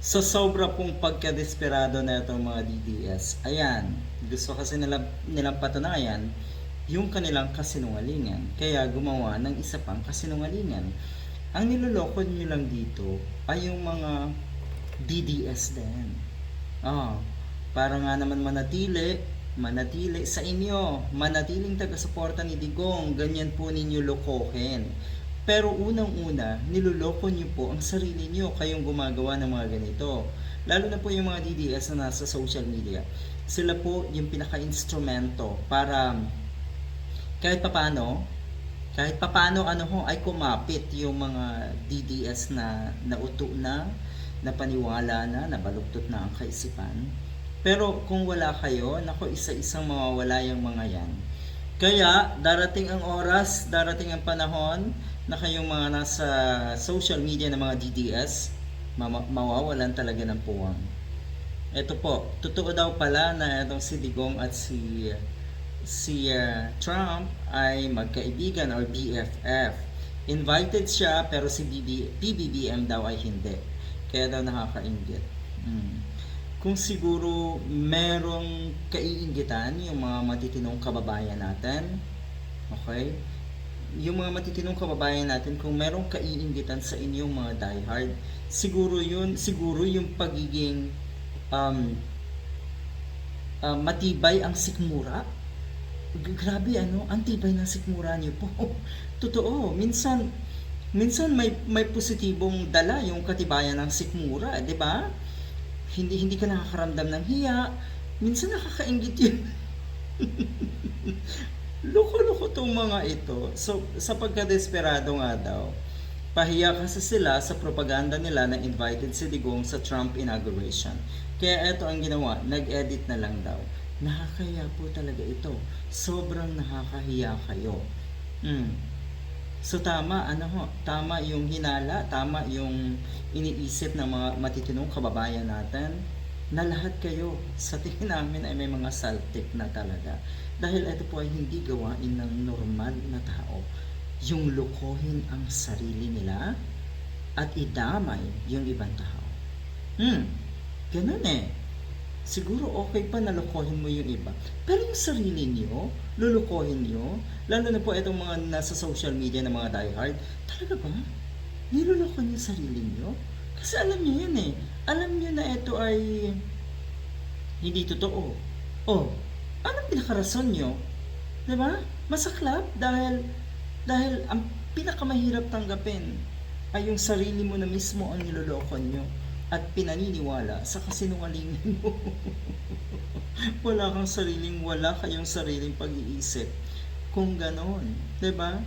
Sa sobra pong pagkadesperado na itong mga DDS, ayan, gusto kasi nila, nilang patunayan yung kanilang kasinungalingan. Kaya gumawa ng isa pang kasinungalingan. Ang niloloko nyo lang dito ay yung mga DDS din. Ah, para nga naman manatili, manatili sa inyo, manatiling taga-suporta ni Digong, ganyan po ninyo lokohin. Pero unang-una, niloloko niyo po ang sarili niyo kayong gumagawa ng mga ganito. Lalo na po yung mga DDS na nasa social media. Sila po yung pinaka-instrumento para kahit papano, kahit papano ano ho, ay kumapit yung mga DDS na nauto na, napaniwala na, nabaluktot na ang kaisipan. Pero kung wala kayo, nako isa-isang mawawala yung mga yan. Kaya darating ang oras, darating ang panahon na kayong mga nasa social media ng mga DDS, ma- mawawalan talaga ng puwang. Ito po, totoo daw pala na itong si Digong at si si uh, Trump ay magkaibigan or BFF. Invited siya pero si BB, PBBM daw ay hindi. Kaya daw nakakaingit. Mm. Kung siguro merong kaiingitan yung mga matitinong kababayan natin, okay? Yung mga matitinong kababayan natin, kung merong kaiingitan sa inyong mga diehard, siguro yun, siguro yung pagiging um, uh, matibay ang sikmura grabe ano, ang tibay ng sikmura niyo po. Totoo, minsan minsan may may positibong dala yung katibayan ng sikmura, 'di ba? Hindi hindi ka nakakaramdam ng hiya, minsan nakakaingit yun. Loko-loko tong mga ito. So, sa pagkadesperado nga daw, pahiya kasi sila sa propaganda nila na invited si Digong sa Trump inauguration. Kaya ito ang ginawa, nag-edit na lang daw. Nakakaya po talaga ito. Sobrang nakakahiya kayo. Mm. So tama, ano ho, tama yung hinala, tama yung iniisip ng mga matitinong kababayan natin na lahat kayo sa tingin namin ay may mga saltik na talaga. Dahil ito po ay hindi gawain ng normal na tao. Yung lukohin ang sarili nila at idamay yung ibang tao. Hmm, ganun eh. Siguro okay pa na lokohin mo yung iba. Pero yung sarili niyo, lulukohin niyo, lalo na po itong mga nasa social media na mga diehard, talaga ba? Niloloko niyo sarili niyo? Kasi alam niyo yun eh. Alam niyo na ito ay hindi totoo. Oh, anong pinakarason niyo? 'Di ba? Masaklap dahil dahil ang pinakamahirap tanggapin ay yung sarili mo na mismo ang niloloko niyo at pinaniniwala sa kasinungalingan mo. wala kang sariling, wala kayong sariling pag-iisip. Kung ganon, 'di ba?